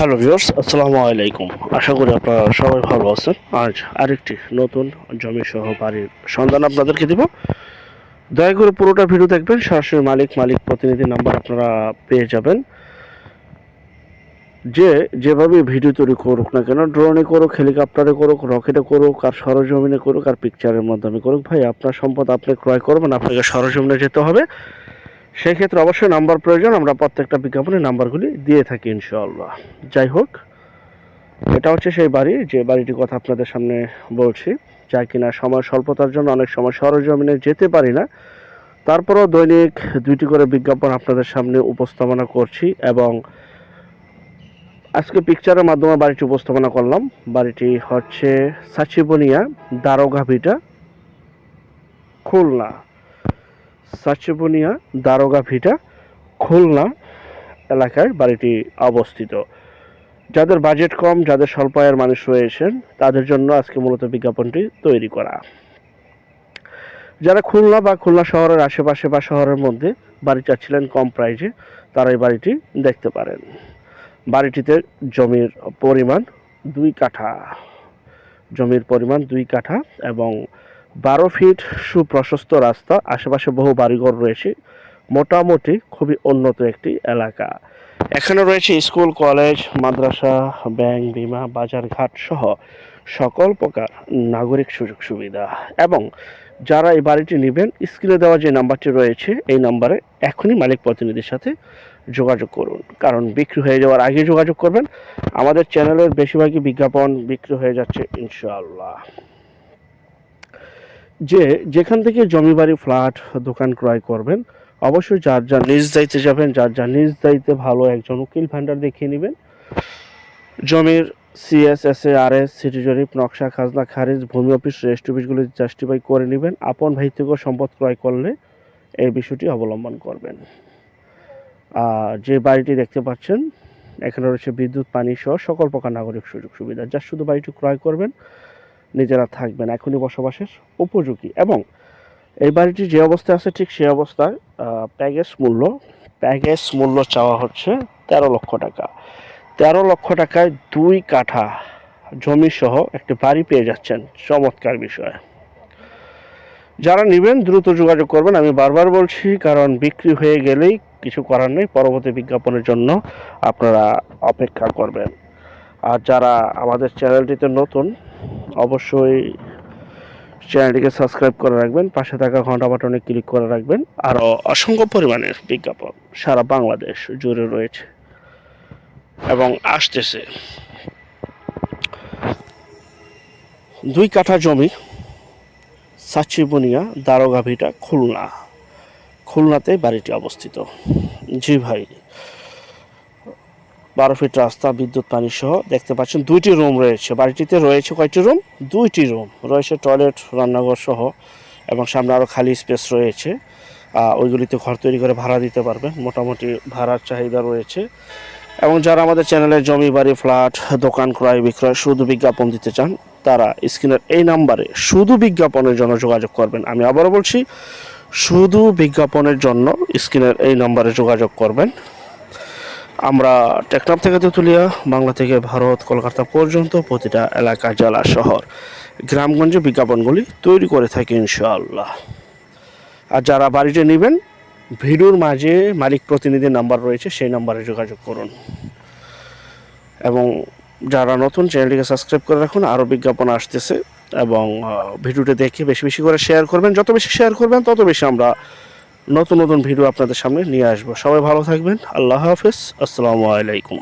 Hello viewers, আসসালামু আলাইকুম। আশা করি আপনারা সবাই ভালো আছেন। আজ আরেকটি নতুন জমি সহ বাড়ির সন্ধান আপনাদেরকে দিব। দয়া করে পুরোটা ভিডিও দেখবেন, সরাসরি মালিক মালিক প্রতিনিধি নাম্বার আপনারা পেয়ে যাবেন। যে যেভাবে ভিডিও তৈরি করুক না কেন, ড্রোনে করুক, হেলিকপ্টারে করুক, রকেটে করুক, আর সরজমিনে করুক, আর পিকচারের মাধ্যমে করুক, ভাই, আপনার সম্পদ আপনি ক্রয় করবেন, আপনাকে সরজমিনে যেতে হবে। সেই ক্ষেত্রে অবশ্যই নাম্বার প্রয়োজন, আমরা প্রত্যেকটা বিজ্ঞাপনে নাম্বারগুলি দিয়ে থাকি ইনশাআল্লাহ। যাই হোক, এটা হচ্ছে সেই বাড়ি, যে বাড়িটির কথা আপনাদের সামনে বলছি। যা কিনা সময় স্বল্পতার জন্য অনেক সময় সরজমিনে যেতে পারি না। তারপরেও দৈনিক দুইটি করে বিজ্ঞাপন আপনাদের সামনে উপস্থাপনা করছি এবং আজকে পিকচারের মাধ্যমে বাড়িটি উপস্থাপনা করলাম। বাড়িটি হচ্ছে সাচিবনিয়া দারোগা ভিটা খুলনা। সাচিবনিয়া দারোগা ভিটা খুলনা এলাকায় বাড়িটি অবস্থিত। যাদের বাজেট কম, যাদের স্বল্প আয়ের মানুষ রয়েছেন তাদের জন্য আজকে মূলত বিজ্ঞাপনটি তৈরি করা। যারা খুলনা বা খুলনা শহরের আশেপাশে বা শহরের মধ্যে বাড়ি চাচ্ছিলেন কম প্রাইজে, তারা এই বাড়িটি দেখতে পারেন। বাড়িটিতে জমির পরিমাণ দুই কাঠা। জমির পরিমাণ দুই কাঠা এবং বারো ফিট সুপ্রশস্ত রাস্তা, আশেপাশে বহু বাড়িঘর রয়েছে। মোটামুটি খুবই উন্নত একটি এলাকা। এখানে রয়েছে স্কুল, কলেজ, মাদ্রাসা, ব্যাংক, বিমা, বাজারঘাট সহ সকল প্রকার নাগরিক সুযোগ সুবিধা। এবং যারা এই বাড়িটি নেবেন, স্ক্রিনে দেওয়া যে নাম্বারটি রয়েছে, এই নাম্বারে এখনই মালিক প্রতিনিধির সাথে যোগাযোগ করুন। কারণ বিক্রি হয়ে যাওয়ার আগে যোগাযোগ করবেন। আমাদের চ্যানেলের বেশিরভাগই বিজ্ঞাপন বিক্রি হয়ে যাচ্ছে, ইনশাআল্লাহ। যে যেখান থেকে জমি বাড়ি, ফ্ল্যাট, দোকান ক্রয় করবেন, অবশ্যই যার যার নিজ দায়িত্বে যাবেন, যার যার নিজ দায়িত্বে ভালো একজন উকিল ভান্ডার দেখিয়ে নেবেন। জমির CS S A R S city জরিপ, নকশা, খাজনা, খারিজ, ভূমি অফিস, রেস্ট অফিসগুলি জাস্টিফাই করে নেবেন। আপন ভাই সম্পদ ক্রয় করলে এই বিষয়টি অবলম্বন করবেন। যে বাড়িটি দেখতে পাচ্ছেন, এখানে রয়েছে বিদ্যুৎ, পানি সহ সকল প্রকার নাগরিক সুযোগ সুবিধা। যা শুধু বাড়িটি ক্রয় করবেন নিজেরা থাকবেন। এখনই বসবাসের উপযোগী। এবং এই বাড়িটি যে অবস্থায় আছে ঠিক সেই অবস্থায় প্যাকেজ মূল্য প্যাকেজ মূল্য চাওয়া হচ্ছে তেরো লক্ষ টাকা। তেরো লক্ষ টাকায় দুই কাঠা জমি সহ একটি বাড়ি পেয়ে যাচ্ছেন চমৎকার বিষয়। যারা নেবেন, দ্রুত যোগাযোগ করবেন। আমি বারবার বলছি, কারণ বিক্রি হয়ে গেলেই কিছু করার নেই। পরবর্তী বিজ্ঞাপনের জন্য আপনারা অপেক্ষা করবেন। আর যারা আমাদের চ্যানেলটিতে নতুন অবশ্যই চ্যানেলটিকে সাবস্ক্রাইব করে রাখবেন, পাশে থাকা ঘণ্টা বাটনে ক্লিক করে রাখবেন। আরও অসংখ্য পরিমাণের বিজ্ঞাপন সারা বাংলাদেশ জুড়ে রয়েছে এবং আসতেছে। দুই কাঠা জমি সাচিবনিয়া দারোগা ভিটা খুলনা। খুলনাতে বাড়িটি অবস্থিত। জি ভাই বারো ফিট রাস্তা, বিদ্যুৎ, পানি সহ দেখতে পাচ্ছেন দুইটি রুম রয়েছে। বাড়িটিতে রয়েছে কয়টি রুম? দুইটি রুম। রয়েছে টয়লেট, রান্নাঘর সহ এবং সামনে আরও খালি স্পেস রয়েছে। ওইগুলিতে ঘর তৈরি করে ভাড়া দিতে পারবেন। মোটামুটি ভাড়ার চাহিদা রয়েছে। এবং যারা আমাদের চ্যানেলে জমি, বাড়ি, ফ্ল্যাট, দোকান, ক্রয় বিক্রয় শুধু বিজ্ঞাপন দিতে চান, তারা স্ক্রিনের এই নাম্বারে শুধু বিজ্ঞাপনের জন্য যোগাযোগ করবেন। আমি আবারও বলছি শুধু বিজ্ঞাপনের জন্য স্ক্রিনের এই নাম্বারে যোগাযোগ করবেন। আমরা টেকনাফ থেকে তেঁতুলিয়া, বাংলা থেকে ভারত, কলকাতা পর্যন্ত প্রতিটা এলাকা, জেলা, শহর, গ্রামগঞ্জে বিজ্ঞাপনগুলি তৈরি করে থাকি ইনশাআল্লাহ। আর যারা বাড়িতে নেবেন, ভিডিওর মাঝে মালিক প্রতিনিধির নাম্বার রয়েছে, সেই নাম্বারে যোগাযোগ করুন। এবং যারা নতুন, চ্যানেলটিকে সাবস্ক্রাইব করে রাখুন, আরও বিজ্ঞাপন আসতেছে। এবং ভিডিওটি দেখে বেশি বেশি করে শেয়ার করবেন। যত বেশি শেয়ার করবেন, তত বেশি আমরা নতুন নতুন ভিডিও আপনাদের সামনে নিয়ে আসব। সবাই ভালো থাকবেন। আল্লাহ হাফিজ। আসসালামু আলাইকুম।